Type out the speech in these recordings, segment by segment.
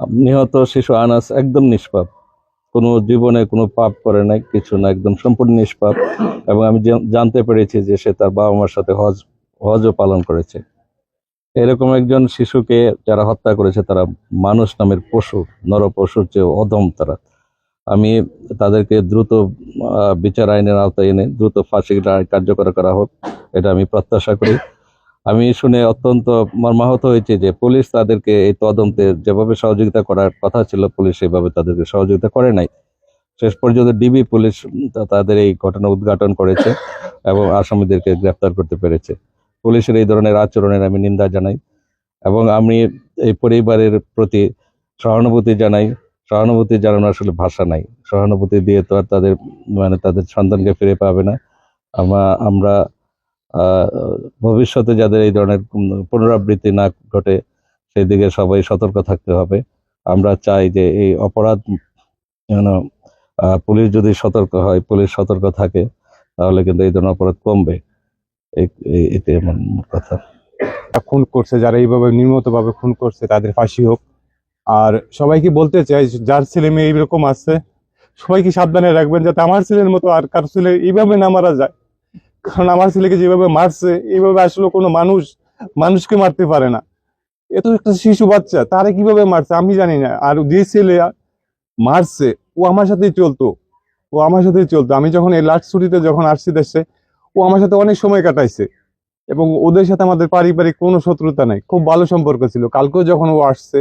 নিহত শিশু আনাস একদম নিষ্পাপ। কোনো জীবনে কোনো পাপ করে নাই, কিছু না, একদম সম্পূর্ণ নিষ্পাপ। এবং আমি জানতে পেরেছি যে সে তার বাবা মার সাথে হজ, হজও পালন করেছে। এরকম একজন শিশুকে যারা হত্যা করেছে, তারা মানুষ নামের পশু নর পশুর চেয়ে অদম তারা। আমি তাদেরকে দ্রুত বিচার আইনের আওতায় এনে, দ্রুত ফাঁসি কার্যকর করা হোক, এটা আমি প্রত্যাশা করি। আমি শুনে অত্যন্ত মর্মাহত হয়েছে যে পুলিশ তাদেরকে এই তদন্তে যেভাবে সহযোগিতা করার কথা ছিল, পুলিশ সেভাবে তাদেরকে সহযোগিতা করে নাই। শেষ পর্যন্ত ডিবি পুলিশ তাদের এই ঘটনা উদ্ঘাটন করেছে এবং আসামিদেরকে গ্রেফতার করতে পেরেছে। পুলিশের এই ধরনের আচরণের আমি নিন্দা জানাই এবং আমি এই পরিবারের প্রতি সহানুভূতি জানাই। সহানুভূতি জানানো আসলে ভাষা নাই। সহানুভূতি দিয়ে তো আর তাদের মানে তাদের সন্তানকে ফিরে পাবে না। আমরা ভবিষ্যতে যাদের এই ধরনের পুনরাবৃত্তি না ঘটে সেই দিকে সবাই সতর্ক থাকতে হবে। আমরা চাই যে এই অপরাধ, যেন পুলিশ যদি সতর্ক হয়, পুলিশ সতর্ক থাকে, তাহলে কিন্তু এই ধরনের অপরাধ কমবে। এটাই আমার কথা। খুন করছে, যারা এইভাবে নির্মতভাবে খুন করছে, তাদের ফাঁসি হোক। আর সবাইকে বলতে চাই, যার ছেলে মেয়ে এইরকম আছে, সবাইকে সাবধানে রাখবেন, যাতে আমার ছেলের মতো আর কারও ছেলে এইভাবে না মারা যায়। কারণ আমার ছেলেকে যেভাবে মারছে, এইভাবে আসলে কোনো মানুষ, মানুষকে মারতে পারে না। এত একটা শিশু বাচ্চা, তারা কীভাবে মারছে আমি জানি না। আর যে ছেলে মারছে, ও আমার সাথেই চলতো। ও আমার সাথেই চলতো। আমি যখন এই লাস্ট ছুটিতে যখন আসছি দেশে, ও আমার সাথে অনেক সময় কাটাইছে। এবং ওদের সাথে আমাদের পারিবারিক কোনো শত্রুতা নাই। খুব ভালো সম্পর্ক ছিল। কালকেও যখন ও আসছে,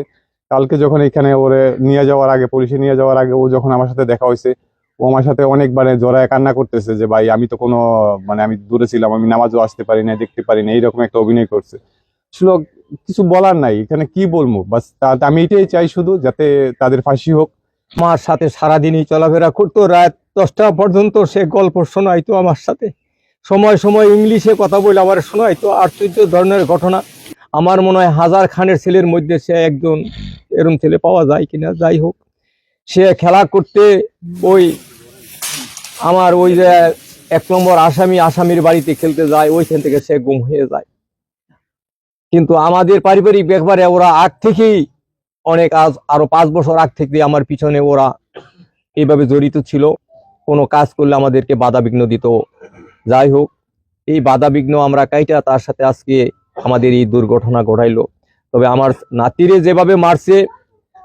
কালকে যখন এখানে ওরে নিয়ে যাওয়ার আগে, পুলিশে নিয়ে যাওয়ার আগে ও যখন আমার সাথে দেখা হয়েছে ও আমার সাথে অনেকবারে জড়ায় কান্না করতেছে যে, ভাই, আমি তো কোনো মানে আমি দূরে ছিলাম, আমি নামাজও আসতে পারি না দেখতে পারি না এইরকম একটা অভিনয় করছে। আসলে কিছু বলার নাই, এখানে কি বলব? বাস আমি এটাই চাই শুধু যাতে তাদের ফাঁসি হোক। আমার সাথে সারাদিনই চলাফেরা করতো, রাত দশটা পর্যন্ত সে গল্প শোনাইতো আমার সাথে। সময় সময় ইংলিশে কথা বলে আবার শোনাইতো, আশ্চর্য ধরনের ঘটনা। আমার মনে হয় হাজার খানের ছেলের মধ্যে সে একজন এরম ছেলে পাওয়া যায় কিনা, যাই হোক। সে খেলা করতে ওই আমার ওই যে এক নম্বর আসামি, আসামির বাড়িতে খেলতে যায়, ওইখান থেকে সে গুম হয়ে যায়। কিন্তু আমাদের পারিবারিক ব্যাপারে ওরা আগ থেকেই অনেক আজ, আরও পাঁচ বছর আগ থেকে আমার পিছনে ওরা এইভাবে জড়িত ছিল। কোনো কাজ করলে আমাদেরকে বাধা বিঘ্ন দিত। যাই হোক, এই বাধা বিঘ্ন আমরা কাইটা, তার সাথে আজকে আমাদের এই দুর্ঘটনা ঘটাইলো। তবে আমার নাতিরে যেভাবে মারছে,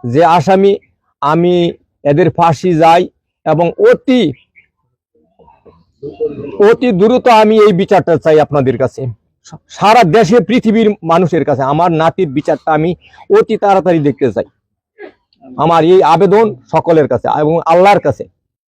যে আসামি আমি এদের ফাঁসি যাই এবং অতি অতি দ্রুত আমি এই বিচারটা চাই আপনাদের কাছে। সারা দেশে পৃথিবীর মানুষের কাছে আমার নাতির বিচারটা আমি অতি তাড়াতাড়ি দেখতে চাই। আমার এই আবেদন সকলের কাছে এবং আল্লাহর কাছে।